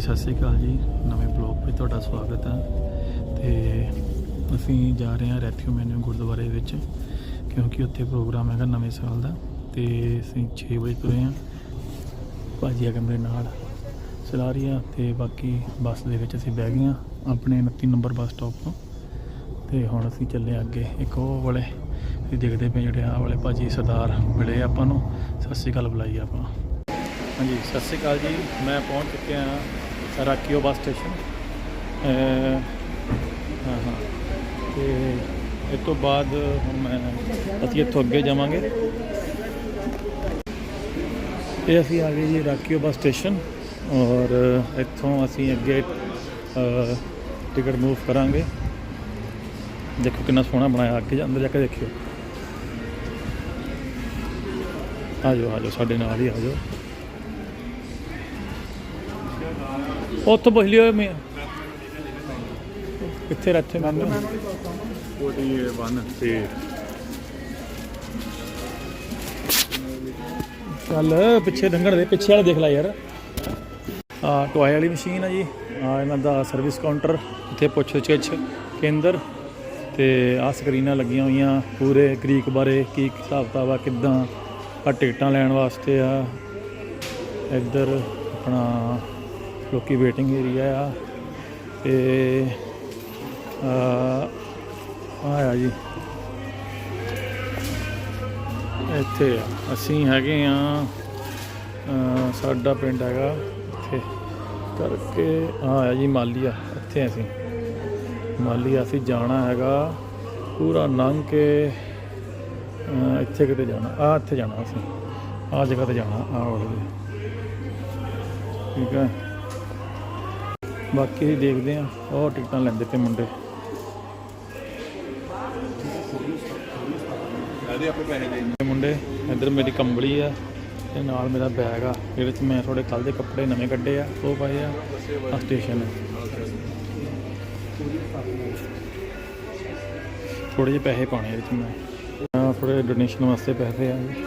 ਹਾਂਜੀ ਸਤਿ ਸ੍ਰੀ ਅਕਾਲ ਜੀ। ਨਵੇਂ ਬਲੌਗ ਵਿੱਚ ਤੁਹਾਡਾ ਸਵਾਗਤ ਹੈ। ਤੇ ਅਸੀਂ ਜਾ ਰਹੇ ਹਾਂ ਰੈਥਿਊ ਮੈਨੂ ਗੁਰਦੁਆਰੇ ਵਿੱਚ, ਕਿਉਂਕਿ ਉੱਥੇ ਪ੍ਰੋਗਰਾਮ ਹੈਗਾ ਨਵੇਂ ਸਾਲ ਦਾ। ਤੇ ਅਸੀਂ 6 ਵਜੇ ਤੁਰੇ ਹਾਂ। ਭਾਜੀ ਆ ਮੇਰੇ ਨਾਲ। ਚਲਾ ਰਹੀ ਆ ਤੇ ਬਾਕੀ ਬੱਸ ਦੇ ਵਿੱਚ ਅਸੀਂ ਬਹਿ ਗਏ ਹਾਂ ਆਪਣੇ 29 ਨੰਬਰ ਬੱਸ ਸਟਾਪ ਤੋਂ। ਤੇ ਹੁਣ ਅਸੀਂ ਚੱਲੇ ਹਾਂ ਅੱਗੇ। ਇੱਕ ਉਹ ਵਾਲੇ ਅਸੀਂ ਦੇਖਦੇ ਪਏ ਜਿਹੜੇ ਆਹ ਵਾਲੇ ਭਾਜੀ ਸਰਦਾਰ ਮਿਲੇ ਆਪਾਂ ਨੂੰ। ਸਤਿ ਸ੍ਰੀ ਅਕਾਲ ਬੁਲਾਈ ਆਪਾਂ। ਹਾਂਜੀ, ਸਤਿ ਸ਼੍ਰੀ ਅਕਾਲ ਜੀ। ਮੈਂ ਪਹੁੰਚ ਚੁੱਕਿਆ ਹਾਂ ਰਾਕੀਓ ਬੱਸ ਸਟੇਸ਼ਨ। ਹਾਂ ਹਾਂ। ਤੇ ਇਸ ਤੋਂ ਬਾਅਦ ਹੁਣ ਮੈਂ ਅਸੀਂ ਇੱਥੋਂ ਅੱਗੇ ਜਾਵਾਂਗੇ। ਇਹ ਅਸੀਂ ਆ ਗਏ ਜੀ ਰਾਕੀਓ ਬੱਸ ਸਟੇਸ਼ਨ ਔਰ ਇੱਥੋਂ ਅਸੀਂ ਅੱਗੇ ਟਿਕਟ ਮੂਵ ਕਰਾਂਗੇ। ਦੇਖੋ ਕਿੰਨਾ ਸੋਹਣਾ ਬਣਾਇਆ, ਅੱਗੇ ਅੰਦਰ ਜਾ ਕੇ ਦੇਖਿਓ। ਆ ਜਾਓ ਆ ਜਾਓ, ਸਾਡੇ ਨਾਲ ਹੀ ਆ ਉੱਥੇ ਪੁੱਛ ਲਿਓ ਮੈਂ। ਕਿੱਥੇ ਰੱਖੇ ਮੈਨੂੰ 41 ਤੇ ਚੱਲ ਪਿੱਛੇ ਲੰਘਣ ਦੇ ਪਿੱਛੇ ਵਾਲਾ ਦੇਖ ਲੈ ਯਾਰ। ਆ ਟੋਏ ਵਾਲੀ ਮਸ਼ੀਨ ਆ ਜੀ। ਆ ਇਹਨਾਂ ਦਾ ਸਰਵਿਸ ਕਾਊਂਟਰ ਇੱਥੇ ਪੁੱਛ ਗਿੱਛ ਕੇਂਦਰ। ਤੇ ਆ ਸਕਰੀਨਾਂ ਲੱਗੀਆਂ ਹੋਈਆਂ ਪੂਰੇ ਕ੍ਰੀਕ ਬਾਰੇ ਕੀ ਹਿਸਾਬ ਆ ਕਿੱਦਾਂ ਆ ਟਿਕਟਾਂ ਲੈਣ ਵਾਸਤੇ ਆ। ਇੱਧਰ ਆਪਣਾ ਲੋਕੀ ਵੇਟਿੰਗ ਏਰੀਆ ਆ। ਤੇ, ਆ ਆ ਜੀ। ਇੱਥੇ ਆ। ਅਸੀਂ ਹੈਗੇ ਆ ਸਾਡਾ ਪਿੰਡ ਹੈਗਾ ਇੱਥੇ। ਕਰਕੇ ਆ ਜੀ ਮਾਲੀਆ, ਇੱਥੇ ਅਸੀਂ। ਮਾਲੀਆ ਅਸੀਂ ਜਾਣਾ ਹੈਗਾ, ਪੂਰਾ ਲੰਘ ਕੇ ਇੱਥੇ ਕਿਤੇ ਜਾਣਾ। ਆ ਇੱਥੇ ਜਾਣਾ ਅਸੀਂ। ਆ ਜਗ੍ਹਾ ਤੇ ਜਾਣਾ, ਆ ਵਾਲੇ। ਠੀਕ ਹੈ। ਬਾਕੀ ਅਸੀਂ ਦੇਖਦੇ ਆ ਉਹ ਟਿਕਟਾਂ ਲੈਂਦੇ ਤੇ ਮੁੰਡੇ। ਮੁੰਡੇ, ਇੱਧਰ ਮੇਰੀ ਕੰਬਲੀ ਆ ਤੇ ਨਾਲ ਮੇਰਾ ਬੈਗ ਆ। ਇਹਦੇ ਵਿੱਚ ਮੈਂ ਥੋੜੇ ਕੱਲ ਦੇ ਕੱਪੜੇ ਨਵੇਂ ਕੱਢੇ ਆ, ਉਹ ਪਾਏ ਆ ਆ ਸਟੇਸ਼ਨ ਹੈ ਥੋੜੇ ਜਿਹੇ ਪੈਸੇ ਪਾਣੇ ਇਹਦੇ ਵਿੱਚ ਮੈਂ। ਆ ਥੋੜੇ ਡੋਨੇਸ਼ਨ ਵਾਸਤੇ ਪੈਸੇ ਆ। ਜੀ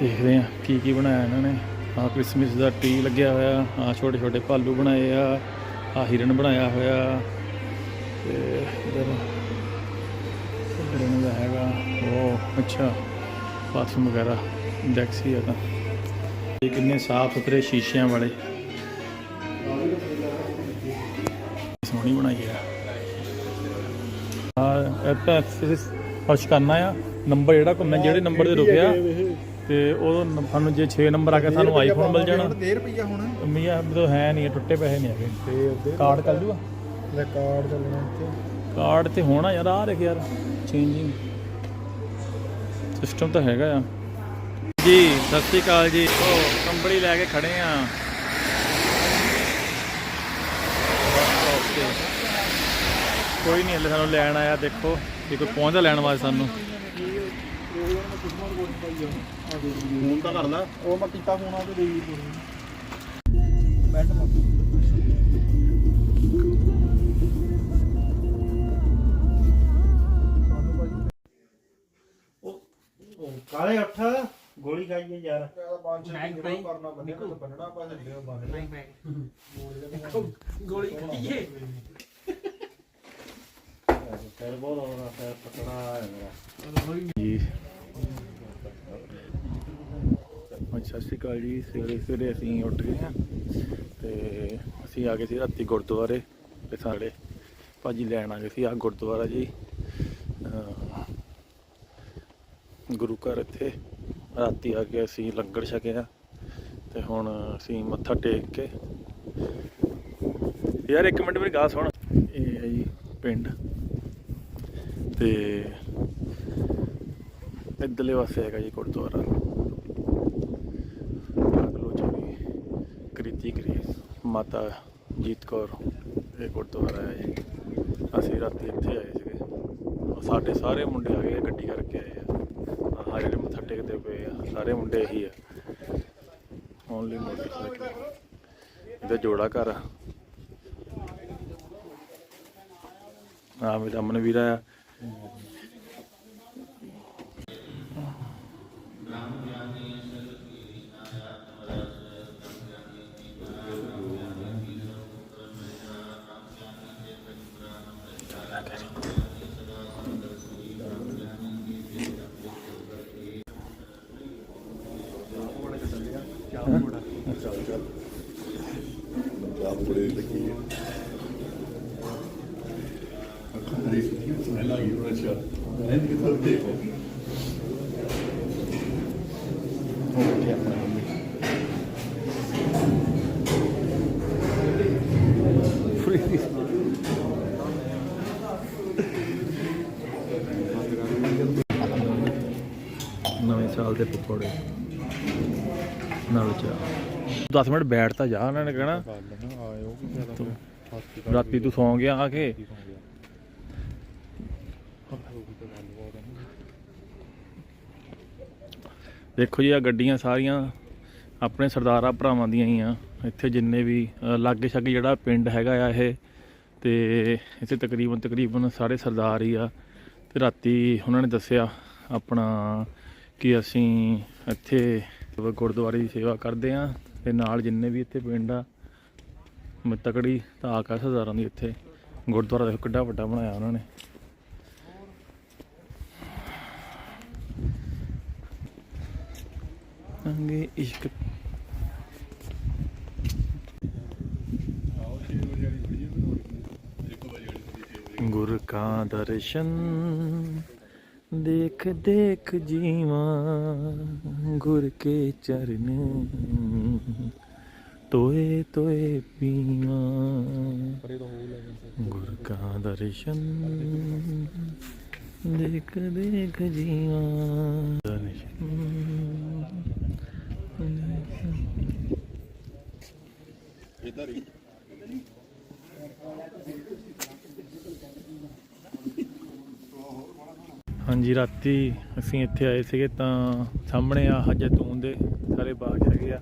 ਦੇਖਦੇ ਆ ਕੀ ਕੀ ਬਣਾਇਆ ਇਹਨਾਂ ਨੇ। ਆ ਕ੍ਰਿਸਮਸ ਦਾ ਟ੍ਰੀ ਲੱਗਿਆ ਹੋਇਆ ਆ ਛੋਟੇ ਛੋਟੇ ਭਾਲੂ ਬਣਾਏ ਆ ਆ ਹਿਰਨ ਬਣਾਇਆ ਹੋਇਆ, ਤੇ ਇਧਰ ਹਿਰਨ ਦਾ ਹੈਗਾ, ਉਹ ਅੱਛਾ ਬਾਥਰੂਮ ਵਗੈਰਾ ਡੈਕਸੀ ਆ ਤਾਂ ਇਹ ਕਿੰਨੇ ਸਾਫ਼ ਸੁਥਰੇ ਸ਼ੀਸ਼ਿਆਂ ਵਾਲੇ। ਸੋਹਣੀ ਬਣਾਈ ਆ। ਆ ਇਹ ਤਾਂ ਫਰਸ਼ ਕਰਨਾ ਆ ਨੰਬਰ ਜਿਹੜਾ ਘੁੰਮਣਾ ਜਿਹੜੇ ਨੰਬਰ ਤੇ ਰੁਕਿਆ ਤੇ ਉਹ ਸਾਨੂੰ ਜੇ 6 ਨੰਬਰ ਆ ਕੇ ਸਾਨੂੰ ਆਈਫੋਨ ਮਿਲ ਜਾਣਾ। 1.5 ਰੁਪਈਆ ਹੁਣ। ਮੀਆਂ ਤਾਂ ਹੈ ਨਹੀਂ ਟੁੱਟੇ ਪੈਸੇ ਨਹੀਂ ਹੈਗੇ। ਤੇ ਉਹਦੇ ਕਾਰਡ ਕਰ ਜੂਗਾ ਲੈ ਕਾਰਡ ਚੱਲਣਾ ਇੱਥੇ। ਕਾਰਡ ਤੇ ਹੋਣਾ ਯਾਰ ਆ ਦੇਖ ਯਾਰ ਚੇਂਜਿੰਗ ਸਿਸਟਮ ਤਾਂ ਹੈਗਾ ਆ। ਜੀ ਸਤਿ ਸ਼੍ਰੀ ਅਕਾਲ ਜੀ। ਉਹ ਕੰਬਲੀ ਲੈ ਕੇ ਖੜੇ ਆ। ਕੋਈ ਨਹੀਂ ਹਲੇ ਸਾਨੂੰ ਲੈਣ ਆਇਆ ਦੇਖੋ ਜੇ ਕੋਈ ਪਹੁੰਚਦਾ ਲੈਣ ਵਾਸਤੇ ਸਾਨੂੰ। ਫੋਨ ਤਾਂ ਕਰ ਲੈ। ਉਹ ਮੈਂ ਕੀਤਾ ਫੋਨ ਆ ਤੇ ਦੇਈ ਬੈਂਡ ਕਾਲੇ ਉੱਠ ਗੋਲੀ ਖਾਈਏ ਯਾਰ। ਗੋਲੀ ਖਾਈਏ ਫਿਰ ਬੋਲ ਆਉਣਾ ਫਿਰ ਪਕੜਾ ਹੈ ਮੇਰਾ ਜੀ ਹਾਂਜੀ, ਸਤਿ ਸ਼੍ਰੀ ਅਕਾਲ ਜੀ, ਸਵੇਰੇ ਸਵੇਰੇ ਅਸੀਂ ਉੱਠ ਗਏ ਹਾਂ ਤੇ ਅਸੀਂ ਆ ਗਏ ਸੀ ਰਾਤੀ ਗੁਰਦੁਆਰੇ, ਤੇ ਸਾਡੇ ਭਾਜੀ ਲੈਣ ਆ ਗਏ ਸੀ ਆ ਗੁਰਦੁਆਰਾ ਜੀ ਗੁਰੂ ਘਰ ਇੱਥੇ। ਰਾਤੀ ਆ ਕੇ ਅਸੀਂ ਲੰਗਰ ਛਕਿਆ ਤੇ ਹੁਣ ਅਸੀਂ ਮੱਥਾ ਟੇਕ ਕੇ ਯਾਰ ਇੱਕ ਮਿੰਟ ਮੇਰੀ ਗੱਲ ਸੁਣ। ਇਹ ਹੈ ਜੀ ਪਿੰਡ ਤੇ ਇੱਧਰਲੇ ਪਾਸੇ ਹੈਗਾ ਜੀ ਗੁਰਦੁਆਰਾ। ਮਾਤਾ ਜੀਤ ਕੌਰ ਇਹ ਗੁਰਦੁਆਰਾ ਹੈ ਜੀ। ਅਸੀਂ ਰਾਤੀ ਇੱਥੇ ਆਏ ਸੀਗੇ। ਸਾਡੇ ਸਾਰੇ ਮੁੰਡੇ ਆ ਗਏ ਗੱਡੀ ਕਰਕੇ ਆਏ ਆ। ਹਾਂ ਜਿਹੜੇ ਮੱਥਾ ਟੇਕਦੇ ਪਏ ਆ, ਸਾਰੇ ਮੁੰਡੇ ਇਹੀ ਆ। ਓਨਲੀ ਮੋਟਰਸਾਈਕਲ ਇਹਦਾ ਜੋੜਾ ਘਰ ਆ। ਆ ਮੇਰਾ ਅਮਨ ਵੀਰਾ ਆ। ਨਵੇਂ ਸਾਲ ਦੇ ਪਕੌੜੇ ਨਾਲ ਚਾਹ 10 ਮਿੰਟ ਬੈਠ ਤਾਂ ਜਾ ਉਹਨਾਂ ਨੇ ਕਹਿਣਾ। ਆਇਓ ਰਾਤੀ ਤੂੰ ਸੌਂ ਗਿਆ ਆ ਕੇ। ਦੇਖੋ ਜੀ ਆ ਗੱਡੀਆਂ ਸਾਰੀਆਂ ਆਪਣੇ ਸਰਦਾਰਾਂ ਭਰਾਵਾਂ ਦੀਆਂ ਹੀ ਆ। ਇੱਥੇ ਜਿੰਨੇ ਵੀ ਅ, ਲਾਗੇ ਛਾਗੇ ਜਿਹੜਾ ਪਿੰਡ ਹੈਗਾ ਆ ਇਹ ਤੇ ਇੱਥੇ ਤਕਰੀਬਨ ਤਕਰੀਬਨ ਸਾਰੇ ਸਰਦਾਰ ਹੀ ਆ। ਤੇ ਰਾਤੀ ਉਹਨਾਂ ਨੇ ਦੱਸਿਆ ਆਪਣਾ ਕਿ ਅਸੀਂ ਇੱਥੇ ਗੁਰਦੁਆਰੇ ਦੀ ਸੇਵਾ ਕਰਦੇ ਆ ਤੇ ਨਾਲ ਜਿੰਨੇ ਵੀ ਇੱਥੇ ਪਿੰਡ ਆ ਮ- ਤਕੜੀ ਧਾਕ ਆ ਸਰਦਾਰਾਂ ਦੀ ਇੱਥੇ ਗੁਰਦੁਆਰਾ ਦੇਖੋ ਕਿੱਡਾ ਵੱਡਾ ਬਣਾਇਆ ਉਹਨਾਂ ਨੇ। ਅੰਗੇ ਇਸ਼ਕ ਗੁਰ ਕਾ ਦਰਸ਼ਨ ਦੇਖ ਦੇਖ ਜੀਵਾ ਗੁਰ ਕੇ ਚਰਨ ਤੋਏ ਤੋਏ ਪੀਵਾ ਗੁਰ ਕਾ ਦਰਸ਼ਨ ਦੇਖ ਦੇਖ ਜੀਵਾ ਦਰਸ਼ਨ ਇਧਰ ਹੀ ਹਾਂਜੀ, ਰਾਤੀ ਅਸੀਂ ਇੱਥੇ ਆਏ ਸੀਗੇ ਤਾਂ ਸਾਹਮਣੇ ਆ ਹਜਤੂਨ ਦੇ ਸਾਰੇ ਬਾਗ ਹੈਗੇ ਆ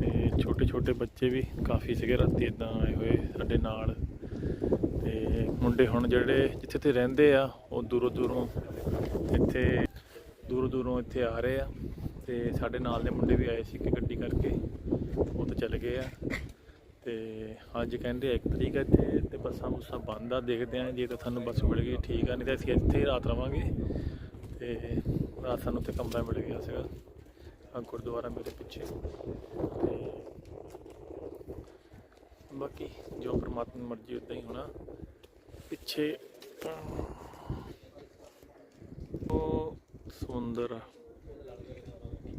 ਤੇ ਛੋਟੇ ਛੋਟੇ ਬੱਚੇ ਵੀ ਕਾਫੀ ਸੀਗੇ ਰਾਤੀ ਇਦਾਂ ਆਏ ਹੋਏ ਸਾਡੇ ਨਾਲ। ਤੇ ਮੁੰਡੇ ਹੁਣ ਜਿਹੜੇ ਜਿੱਥੇ ਤੇ ਰਹਿੰਦੇ ਆ, ਉਹ ਦੂਰੋਂ ਦੂਰੋਂ ਇੱਥੇ, ਦੂਰੋਂ ਦੂਰੋਂ ਇੱਥੇ ਆ ਰਹੇ ਆ। ਤੇ ਸਾਡੇ ਨਾਲ ਦੇ ਮੁੰਡੇ ਵੀ ਆਏ ਸੀ ਕਿ ਗੱਡੀ ਕਰਕੇ, ਉਹ ਤਾਂ ਚੱਲ ਗਏ ਆ। ਤੇ ਅੱਜ ਕਹਿੰਦੇ ਇੱਕ ਤਰੀਕ ਹੈ ਇੱਥੇ ਤੇ ਬੱਸਾਂ ਬੁੱਸਾਂ ਬੰਦ ਆ ਦੇਖਦੇ ਆ ਜੇ ਤਾਂ ਸਾਨੂੰ ਬੱਸ ਮਿਲ ਗਈ ਠੀਕ ਆ ਨਹੀਂ ਤਾਂ ਅਸੀਂ ਇੱਥੇ ਹੀ ਰਾਤ ਰਵਾਂਗੇ। ਤੇ ਰਾਤ ਸਾਨੂੰ ਉੱਥੇ ਕਮਰਾ ਮਿਲ ਗਿਆ ਸੀਗਾ ਆ ਗੁਰਦੁਆਰਾ ਮੇਰੇ ਪਿੱਛੇ। ਤੇ ਬਾਕੀ ਜੋ ਪਰਮਾਤਮਾ ਦੀ ਮਰਜ਼ੀ ਉਦਾਂ ਹੀ ਹੋਣਾ। ਪਿੱਛੇ ਉਹ ਸੁੰਦਰ ਆ,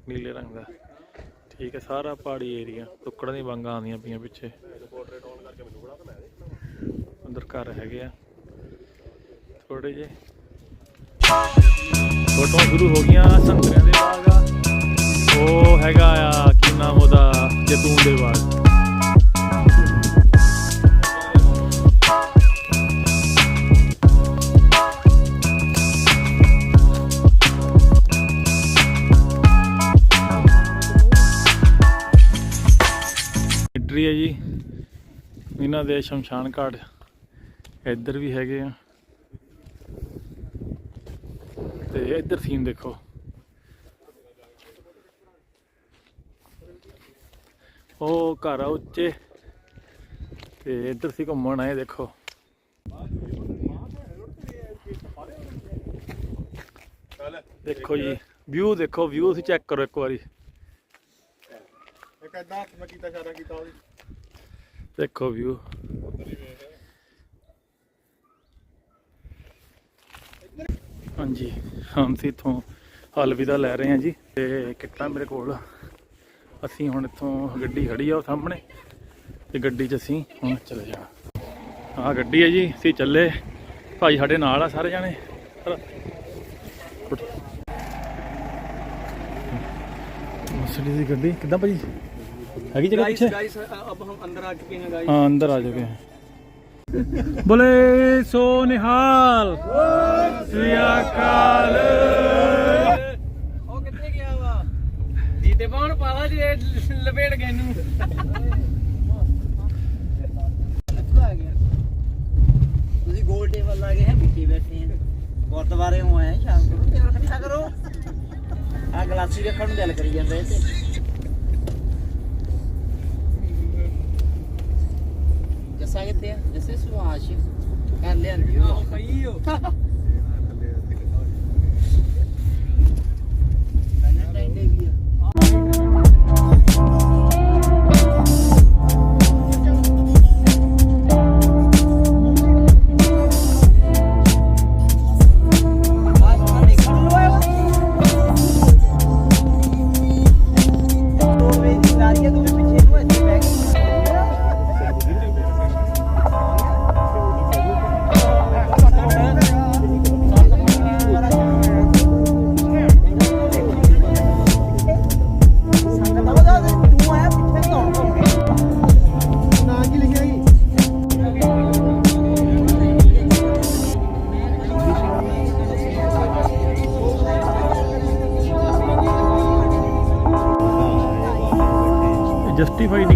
ਨੀਲੇ ਰੰਗ ਦਾ। ਠੀਕ ਹੈ ਸਾਰਾ ਪਹਾੜੀ ਏਰੀਆ ਟੁੱਕੜਾਂ ਦੀ ਵਾਂਗਾਂ ਆਉਂਦੀਆਂ ਪਈਆਂ ਪਿੱਛੇ। ਘਰ ਹੈਗੇ ਆ। ਥੋੜੇ ਜੇ ਫੋਟੋਆਂ ਸ਼ੁਰੂ ਹੋ ਗਈਆਂ ਸੰਤਰਿਆਂ ਦੇ ਬਾਗ ਆ। ਉਹ ਹੈਗਾ ਆ, ਕੀ ਨਾਮ ਉਹਦਾ? ਜੈਤੂਨ ਦੇ ਬਾਗ। ਮਿਲਟਰੀ ਹੈ ਜੀ। ਇਹਨਾਂ ਦੇ ਸ਼ਮਸ਼ਾਨ ਘਾਟ। ਇੱਧਰ ਵੀ ਹੈਗੇ ਆ। ਤੇ ਇੱਧਰ ਸੀਨ ਦੇਖੋ। ਉਹ ਘਰ ਆ ਉੱਚੇ। ਤੇ ਇੱਧਰ ਸੀ ਘੁੰਮਣ ਆਏ ਦੇਖੋ। ਦੇਖੋ ਜੀ ਵਿਊ ਦੇਖੋ ਵਿਊ ਤੁਸੀਂ ਚੈੱਕ ਕਰੋ ਇੱਕ ਵਾਰੀ। ਇੱਕ ਹੱਥ ਮੈਂ ਕੀਤਾ ਇਸ਼ਾਰਾ ਕੀਤਾ ਉਹਦੀ। ਦੇਖੋ ਵਿਊ ਹਾਂਜੀ ਹੁਣ ਅਸੀਂ ਇੱਥੋਂ ਹਲਵਿਦਾ ਲੈ ਰਹੇ ਹਾਂ ਜੀ ਤੇ ਕਿੱਟਾਂ ਮੇਰੇ ਕੋਲ। ਅਸੀਂ ਹੁਣ ਇੱਥੋਂ ਗੱਡੀ ਖੜੀ ਆ ਸਾਹਮਣੇ ਤੇ ਗੱਡੀ 'ਚ ਅਸੀਂ ਹੁਣ ਚਲੇ ਜਾਣਾ। ਆਹ ਗੱਡੀ ਹੈ ਜੀ ਅਸੀਂ ਚੱਲੇ। ਭਾਈ ਸਾਡੇ ਨਾਲ ਆ ਸਾਰੇ ਜਾਣੇ। ਮਸਲੀ ਦੀ ਗੱਡੀ। ਕਿੱਦਾਂ ਭਾਜੀ? ਹੈਗੀ ਜਗ੍ਹਾ ਪਿੱਛੇ? ਗਾਇਸ ਅਬ ਹਮ ਅੰਦਰ ਆ ਚੁਕੇ ਹਾਂ ਗਾਇਸ ਹਾਂ ਅੰਦਰ ਆ ਚੁੱਕੇ ਹਾਂ। ਬੋਲੇ ਸੋ ਨਿਹਾਲ ਸ੍ਰੀ ਅਕਾਲ। ਉਹ ਪਾਲਾ ਜੀ ਲਪੇੜ ਗਏ ਨੂੰ ਤੁਸੀਂ ਗੋਲ ਟੇਬਲ ਲਾ ਕੇ ਹੈ ਬਿੱਟੀ ਬੈਠੇ ਆ। ਗੁਰਦੁਆਰੇ ਹੋਏ ਆ ਸ਼ਾਮ ਨੂੰ। ਕਰੋ। ਆ ਗਲਾਸੀ ਰੱਖਣ ਨੂੰ ਦਿਲ ਕਰੀ ਜਾਂਦੇ ਜੱਸਾ ਕਿੱਥੇ ਆ ਜੱਸੇ ਸੁਆਸ਼ হয়নি